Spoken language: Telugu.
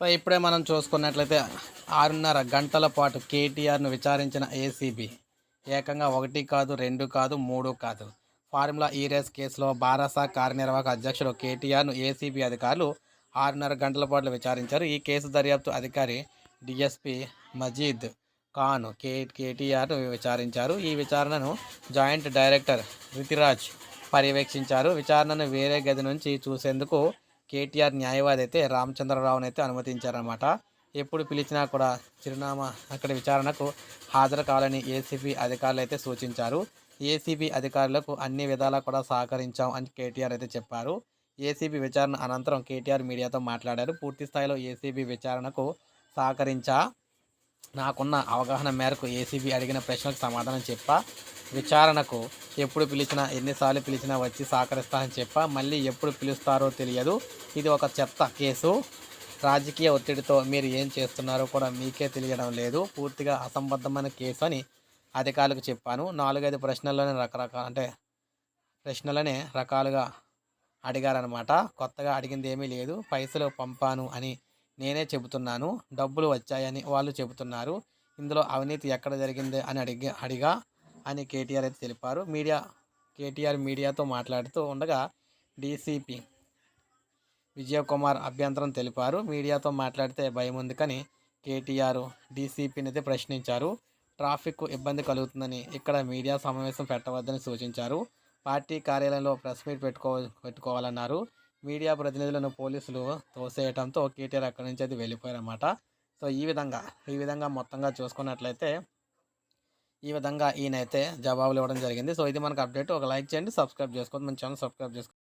సో ఇప్పుడే మనం చూసుకున్నట్లయితే ఆరున్నర గంటల పాటు కేటీఆర్ను విచారించిన ఏసీబీ ఏకంగా ఒకటి కాదు రెండు కాదు మూడు కాదు. ఫార్ములా ఈ రేస్ కేసులో బారాసా కార్యనిర్వాహక అధ్యక్షుడు కేటీఆర్ను ఏసీబీ అధికారులు ఆరున్నర గంటల పాటు విచారించారు. ఈ కేసు దర్యాప్తు అధికారి డిఎస్పి మజీద్ ఖాన్ కే కేటీఆర్ను విచారించారు. ఈ విచారణను జాయింట్ డైరెక్టర్ రితిరాజ్ పర్యవేక్షించారు. విచారణను వేరే గది నుంచి చూసేందుకు కేటీఆర్ న్యాయవాది అయితే రామచంద్రరావును అయితే అనుమతించారన్నమాట. ఎప్పుడు పిలిచినా కూడా చిరునామా అక్కడ విచారణకు హాజరు కావాలని ఏసీబీ అధికారులు అయితే సూచించారు. ఏసీబీ అధికారులకు అన్ని విధాలా కూడా సహకరించాం అని కేటీఆర్ అయితే చెప్పారు. ఏసీబీ విచారణ అనంతరం కేటీఆర్ మీడియాతో మాట్లాడారు. పూర్తి స్థాయిలో ఏసీబీ విచారణకు సహకరించా నాకున్న అవగాహన మేరకు ఏసీబీ అడిగిన ప్రశ్నలకు సమాధానం చెప్పా. విచారణకు ఎప్పుడు పిలిచినా ఎన్నిసార్లు పిలిచినా వచ్చి సహకరిస్తానని చెప్పా. మళ్ళీ ఎప్పుడు పిలుస్తారో తెలియదు. ఇది ఒక చెత్త కేసు. రాజకీయ ఒత్తిడితో మీరు ఏం చేస్తున్నారో కూడా మీకే తెలియడం లేదు. పూర్తిగా అసంబద్ధమైన కేసు అని అధికారులకు చెప్పాను. నాలుగైదు ప్రశ్నల్లోనే రకరకాల అంటే ప్రశ్నలనే రకాలుగా అడిగారనమాట కొత్తగా అడిగింది ఏమీ లేదు. పైసలు పంపాను అని నేనే చెబుతున్నాను. డబ్బులు వచ్చాయని వాళ్ళు చెబుతున్నారు. ఇందులో అవినీతి ఎక్కడ జరిగింది అని అడిగి అడిగా. అని కేటీఆర్ అయితే తెలిపారు. మీడియా కేటీఆర్ మీడియాతో మాట్లాడుతూ ఉండగా డీసీపీ విజయకుమార్ అభ్యంతరం తెలిపారు. మీడియాతో మాట్లాడితే భయం ఉంది కానీ కేటీఆర్ డీసీపీని అయితే ప్రశ్నించారు. ట్రాఫిక్ ఇబ్బంది కలుగుతుందని ఇక్కడ మీడియా సమావేశం పెట్టవద్దని సూచించారు. పార్టీ కార్యాలయంలో ప్రెస్ మీట్ పెట్టుకో పెట్టుకోవాలన్నారు. మీడియా ప్రతినిధులను పోలీసులు తోసేయడంతో కేటీఆర్ అక్కడి నుంచి అయితే వెళ్ళిపోయారన్నమాట. సో ఈ విధంగా ఈ విధంగా మొత్తంగా చూసుకున్నట్లయితే ఈ విధంగా ఈయనైతే జవాబులు ఇవ్వడం జరిగింది. సో ఇది మనకు అప్డేట్. ఒక లైక్ చేయండి సబ్స్క్రైబ్ చేసుకోండి. మన ఛానల్ సబ్స్క్రైబ్ చేసుకోండి